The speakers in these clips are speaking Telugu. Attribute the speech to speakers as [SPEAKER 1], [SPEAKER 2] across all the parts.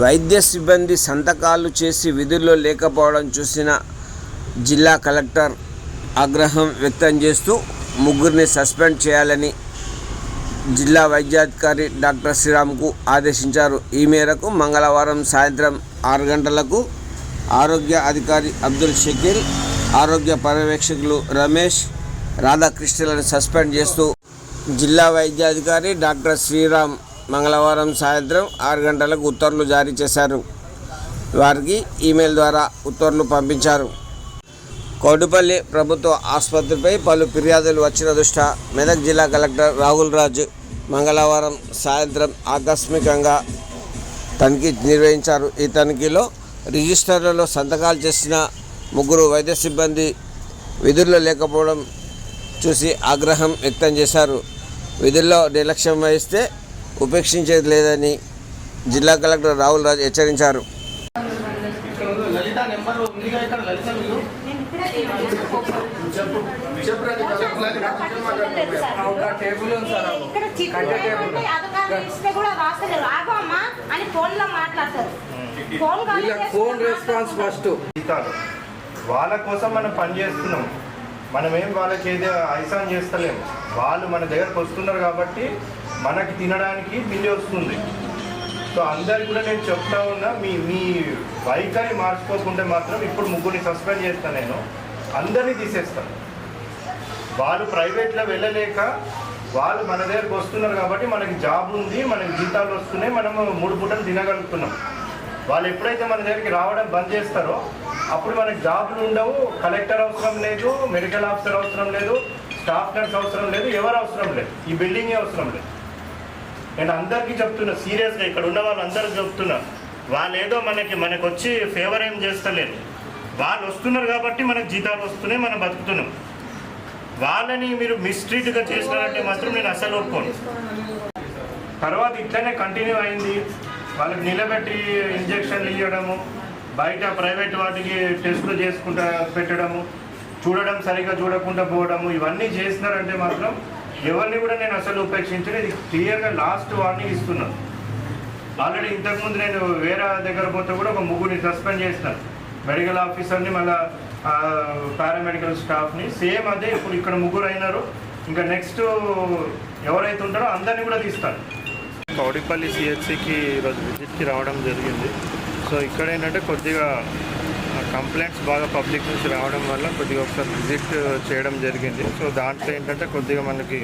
[SPEAKER 1] వైద్య సిబ్బంది సంతకాలు చేసి విధుల్లో లేకపోవడం చూసిన జిల్లా కలెక్టర్ ఆగ్రహం వ్యక్తం చేస్తూ ముగ్గురిని సస్పెండ్ చేయాలని జిల్లా వైద్యాధికారి డాక్టర్ శ్రీరామ్కు ఆదేశించారు. ఈ మేరకు మంగళవారం సాయంత్రం ఆరు గంటలకు ఆరోగ్య అధికారి అబ్దుల్ షకీల్ ఆరోగ్య పర్యవేక్షకులు రమేష్ రాధాకృష్ణలను సస్పెండ్ చేస్తూ జిల్లా వైద్యాధికారి డాక్టర్ శ్రీరామ్ మంగళవారం సాయంత్రం ఆరు గంటలకు ఉత్తర్వులు జారీ చేశారు. వారికి ఈమెయిల్ ద్వారా ఉత్తర్వులు పంపించారు. కౌడుపల్లి ప్రభుత్వ ఆసుపత్రిపై పలు ఫిర్యాదులు వచ్చిన దృష్ట్యా మెదక్ జిల్లా కలెక్టర్ రాహుల్ రాజ్ మంగళవారం సాయంత్రం ఆకస్మికంగా తనిఖీ నిర్వహించారు. ఈ తనిఖీలో రిజిస్టర్లలో సంతకాలు చేసిన ముగ్గురు వైద్య సిబ్బంది విధుల్లో లేకపోవడం చూసి ఆగ్రహం వ్యక్తం చేశారు. విధుల్లో నిర్లక్ష్యం వహిస్తే ఉపేక్షించేది లేదని జిల్లా కలెక్టర్ రాహుల్ రాజ్ హెచ్చరించారు.
[SPEAKER 2] ఫోన్
[SPEAKER 3] రెస్పాన్స్ ఫస్ట్
[SPEAKER 4] వాళ్ళ కోసం మనం పని చేస్తున్నాం. మనం ఏం వాళ్ళకి ఏదో ఐసాన్ చేస్తలేము వాళ్ళు మన దగ్గరకు వస్తున్నారు కాబట్టి మనకి తినడానికి బిల్లు వస్తుంది. సో అందరికి కూడా నేను చెప్తా ఉన్నా మీ మీ వైఖరి మార్చుకోకుంటే మాత్రం ఇప్పుడు ముగ్గురిని సస్పెండ్ చేస్తాను నేను. అందరినీ తీసేస్తాను వాళ్ళు ప్రైవేట్లో వెళ్ళలేక వాళ్ళు మన దగ్గరకు వస్తున్నారు కాబట్టి మనకి జాబ్ ఉంది మనకి జీతాలు వస్తున్నాయి మనం మూడు పూటలు తినగలుగుతున్నాం. వాళ్ళు ఎప్పుడైతే మన దగ్గరికి రావడం బంద్ చేస్తారో అప్పుడు మనకి జాబ్లు ఉండవు కలెక్టర్ అవసరం లేదు మెడికల్ ఆఫీసర్ అవసరం లేదు స్టాఫ్ నర్స్ అవసరం లేదు ఎవరు అవసరం లేదు. ఈ బిల్డింగే అవసరం లేదు. నేను అందరికీ చెప్తున్నా సీరియస్గా ఇక్కడ ఉన్న వాళ్ళందరికీ చెప్తున్నా వాళ్ళు ఏదో మనకి మనకు వచ్చి ఫేవర్ ఏం చేస్తలేరు. వాళ్ళు వస్తున్నారు కాబట్టి మనకు జీతాలు వస్తున్నాయి మనం బతుకుతున్నాం. వాళ్ళని మీరు మిస్ట్రీట్గా చేసినారంటే మాత్రం నేను అసలు ఒప్పుకోను. తర్వాత ఇట్లనే కంటిన్యూ అయింది. వాళ్ళకి నిలబెట్టి ఇంజక్షన్లు ఇవ్వడము బయట ప్రైవేట్ వాటికి టెస్టులు చేసుకుంటా పెట్టడము చూడడం సరిగ్గా చూడకుండా పోవడము ఇవన్నీ చేసినారంటే మాత్రం ఎవరిని కూడా నేను అసలు ఉపేక్షించను ఇది క్లియర్గా లాస్ట్ వార్నింగ్ ఇస్తున్నాను ఆల్రెడీ ఇంతకుముందు నేను వేరే దగ్గర పోతే కూడా ఒక ముగ్గురిని సస్పెండ్ చేసినాను మెడికల్ ఆఫీసర్ని మళ్ళీ పారామెడికల్ స్టాఫ్ని. సేమ్ అదే ఇప్పుడు ఇక్కడ ముగ్గురు అయినారు. ఇంకా నెక్స్ట్ ఎవరైతే ఉంటారో అందరినీ కూడా తీస్తాను. కౌడిపల్లి సిహెచ్సికి ఈరోజు విజిట్కి రావడం జరిగింది. సో ఇక్కడ ఏంటంటే కొద్దిగా కంప్లైంట్స్ బాగా పబ్లిక్ నుంచి రావడం వల్ల కొద్దిగా ఒకసారి విజిట్ చేయడం జరిగింది. సో దాంట్లో ఏంటంటే కొద్దిగా మనకి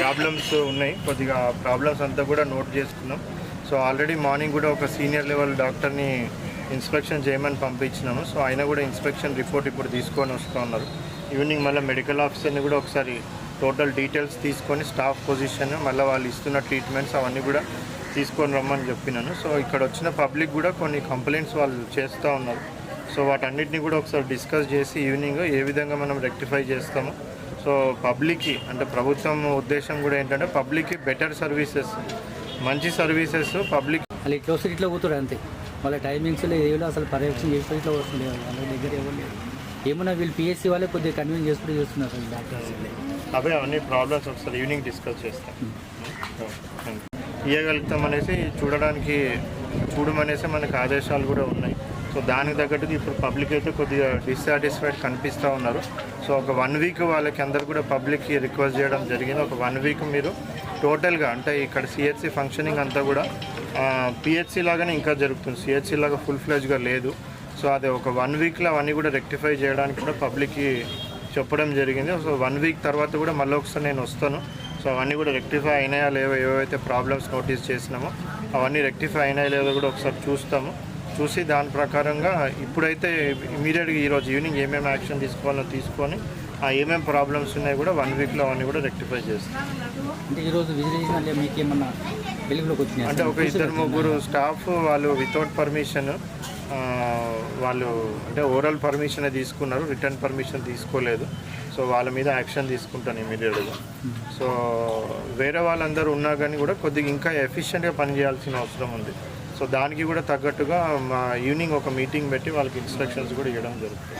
[SPEAKER 4] ప్రాబ్లమ్స్ ఉన్నాయి. కొద్దిగా ప్రాబ్లమ్స్ అంతా కూడా నోట్ చేసుకున్నాం. సో ఆల్రెడీ మార్నింగ్ కూడా ఒక సీనియర్ లెవెల్ డాక్టర్ని ఇన్స్పెక్షన్ చేయమని పంపించినాము సో ఆయన కూడా ఇన్స్పెక్షన్ రిపోర్ట్ ఇప్పుడు తీసుకొని వస్తున్నారు ఈవినింగ్ మళ్ళీ మెడికల్ ఆఫీసర్ని కూడా ఒకసారి టోటల్ డీటెయిల్స్ తీసుకొని స్టాఫ్ పొజిషన్ మళ్ళీ వాళ్ళు ఇస్తున్న ట్రీట్మెంట్స్ అవన్నీ కూడా తీసుకొని రమ్మని చెప్పినాను. సో ఇక్కడ వచ్చిన పబ్లిక్ కూడా కొన్ని కంప్లైంట్స్ వాళ్ళు చేస్తూ ఉన్నారు. సో వాటన్నిటిని కూడా ఒకసారి డిస్కస్ చేసి ఈవినింగ్ ఏ విధంగా మనం రెక్టిఫై చేస్తాము. సో పబ్లిక్కి అంటే ప్రభుత్వం ఉద్దేశం కూడా ఏంటంటే పబ్లిక్కి బెటర్ సర్వీసెస్ మంచి సర్వీసెస్ పబ్లిక్
[SPEAKER 5] వాళ్ళు ఇట్లా వస్తారు ఇట్లా పోతారు అంతే. వాళ్ళ టైమింగ్స్ ఏదో అసలు పర్యవేక్షణ చేస్తారు ఇట్లా వస్తుంది వాళ్ళ? దగ్గర ఎవరు లేరు. ఏమన్నా వీళ్ళు పిఎస్సీ వాళ్ళే కొద్దిగా కన్వీన్ చేసుకుంటూ చేస్తున్నారు. అసలు డాక్టర్స్
[SPEAKER 4] అవే అవన్నీ ప్రాబ్లమ్స్ ఒకసారి ఈవినింగ్ డిస్కస్ చేస్తాం. ఇవ్వగలుగుతాం అనేసి చూడడానికి చూడమనేసి మనకు ఆదేశాలు కూడా ఉన్నాయి. సో దానికి తగ్గట్టుగా ఇప్పుడు పబ్లిక్ అయితే కొద్దిగా డిస్సాటిస్ఫైడ్ కనిపిస్తూ ఉన్నారు. సో ఒక వన్ వీక్ వాళ్ళకి అందరు కూడా పబ్లిక్కి రిక్వెస్ట్ చేయడం జరిగింది. ఒక వన్ వీక్ మీరు టోటల్గా అంటే ఇక్కడ సిహెచ్సి ఫంక్షనింగ్ అంతా కూడా పిహెచ్సి లాగానే ఇంకా జరుగుతుంది. సిహెచ్సి లాగా ఫుల్ ఫ్లెజ్గా లేదు. సో అది ఒక వన్ వీక్లో అవన్నీ కూడా రెక్టిఫై చేయడానికి కూడా పబ్లిక్కి చెప్పడం జరిగింది. సో వన్ వీక్ తర్వాత కూడా మళ్ళీ ఒకసారి నేను వస్తాను. సో అవన్నీ కూడా రెక్టిఫై అయినాయా లేవో? ఏవైతే ప్రాబ్లమ్స్ నోటీస్ చేసినామో అవన్నీ రెక్టిఫై అయినాయా లేదో కూడా ఒకసారి చూస్తాము. చూసి దాని ప్రకారంగా ఇప్పుడైతే ఇమీడియట్గా ఈరోజు ఈవినింగ్ ఏమేమి యాక్షన్ తీసుకోవాలో తీసుకొని ఆ ఏమేమి ప్రాబ్లమ్స్ ఉన్నాయి కూడా వన్ వీక్లో అవన్నీ కూడా రెక్టిఫై చేస్తాం.
[SPEAKER 5] అంటే ఈరోజు
[SPEAKER 4] ఒక ఇద్దరు ముగ్గురు స్టాఫ్ వాళ్ళు వితౌట్ పర్మిషన్ వాళ్ళు అంటే ఓరల్ పర్మిషన్ తీసుకున్నారు రిటర్న్ పర్మిషన్ తీసుకోలేదు. సో వాళ్ళ మీద యాక్షన్ తీసుకుంటాను ఇమీడియట్గా సో వేరే వాళ్ళందరూ ఉన్నా కానీ కూడా కొద్దిగా ఇంకా ఎఫిషియెంట్గా పనిచేయాల్సిన అవసరం ఉంది. సో దానికి కూడా తగ్గట్టుగా మా ఈవినింగ్ ఒక మీటింగ్ పెట్టి వాళ్ళకి ఇన్స్ట్రక్షన్స్ కూడా ఇవ్వడం జరుగుతుంది.